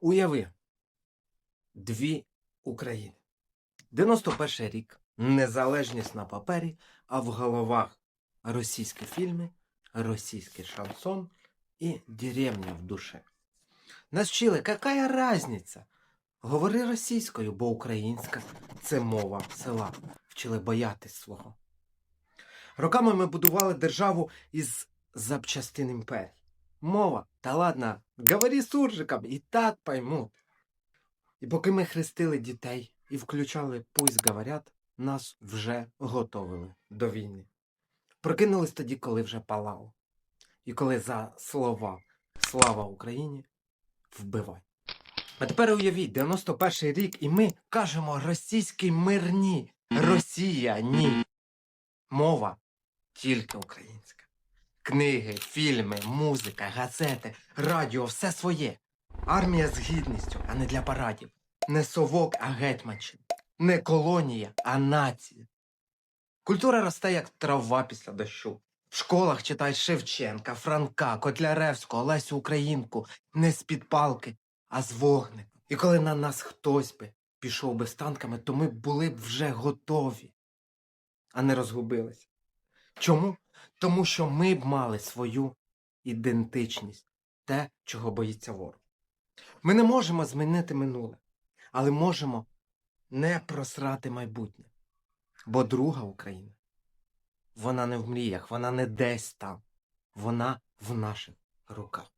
Уяви дві України. 91 рік. Незалежність на папері, а в головах російські фільми, російський шансон і деревня в душе. Нас вчили, яка разниця? Говори російською, бо українська це мова села. Вчили боятись свого. Роками ми будували державу із запчастин імперії. Мова, та ладно, говори суржиком, і так поймуть. І поки ми хрестили дітей і включали «Пусть говорять», нас вже готовили до війни. Прокинулись тоді, коли вже палало. І коли за слова Слава Україні вбивай. А тепер уявіть, 91 рік, і ми кажемо російський мир ні. Росія ні. Мова тільки українська. Книги, фільми, музика, газети, радіо все своє. Армія з гідністю, а не для парадів. Не совок, а гетьманщина. Не колонія, а нація. Культура росте як трава після дощу. В школах читають Шевченка, Франка, Котляревського, Лесю Українку не з-під палки, а з вогника. І коли на нас хтось би пішов би з танками, то ми були б вже готові, а не розгубилися. Чому? Тому що ми б мали свою ідентичність, те, чого боїться ворог. Ми не можемо змінити минуле, але можемо не просрати майбутнє. Бо друга Україна, вона не в мріях, вона не десь там, вона в наших руках.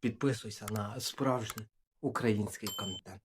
Підписуйся на справжній український контент.